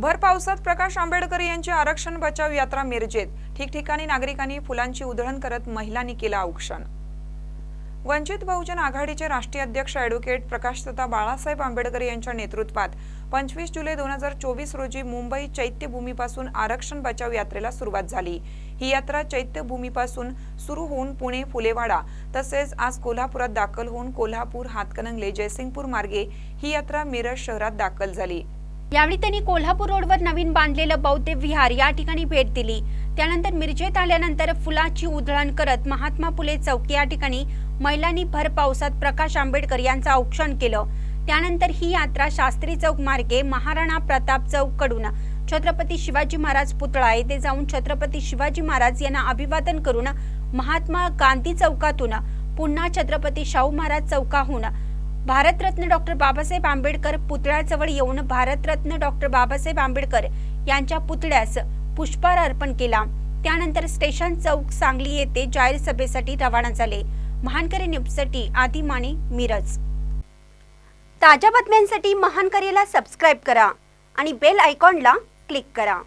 भर पावसात प्रकाश आंबेडकर यांची आरक्षण बचाव यात्रा मिरजेत. ठिकठिकाणी नागरिकांनी फुलांची उधळण करत महिलांनी केलं औक्षण. वंचित बहुजन आघाडीचे राष्ट्रीय अध्यक्ष ॲडव्होकेट प्रकाशदत्ता बाळासाहेब आंबेडकर यांच्या नेतृत्वात पंचवीस जुलै दोन हजार चोवीस रोजी मुंबई चैत्यभूमीपासून आरक्षण बचाव यात्रेला सुरुवात झाली. ही यात्रा चैत्यभूमीपासून सुरू होऊन पुणे फुलेवाडा तसेच आज कोल्हापुरात दाखल होऊन कोल्हापूर हातकणंगले जयसिंगपूर मार्गे ही यात्रा मिरज शहरात दाखल झाली. यावेळी त्यांनी कोल्हापूर रोडवर नवीन बांधलेलं बौद्ध विहार या ठिकाणी भेट दिली. त्यानंतर मिरजेत आल्यानंतर फुलाची उधळण करत महात्मा फुले चौक या ठिकाणी महिलांनी भर पावसात प्रकाश आंबेडकर यांचं औक्षण केलं. त्यानंतर ही यात्रा शास्त्री चौक मार्गे महाराणा प्रताप चौककडून छत्रपती शिवाजी महाराज पुतळा येथे जाऊन छत्रपती शिवाजी महाराज यांना अभिवादन करून महात्मा गांधी चौकातून पुन्हा छत्रपती शाहू महाराज चौकाहून भारतरत्न डॉक्टर बाबासाहेब आंबेडकर पुतळ्याजवळ येऊन भारतरत्न डॉक्टर बाबासाहेब आंबेडकर यांच्या पुतळ्यास पुष्पहार अर्पण केला. त्यानंतर स्टेशन चौक सांगली येथे जाहीर सभेसाठी रवाना झाले. महानकरी न्यूजसाठी आदी माने मिरज. ताज्या बातम्यांसाठी महानकरीला सबस्क्राईब करा आणि बेल आयकॉनला क्लिक करा.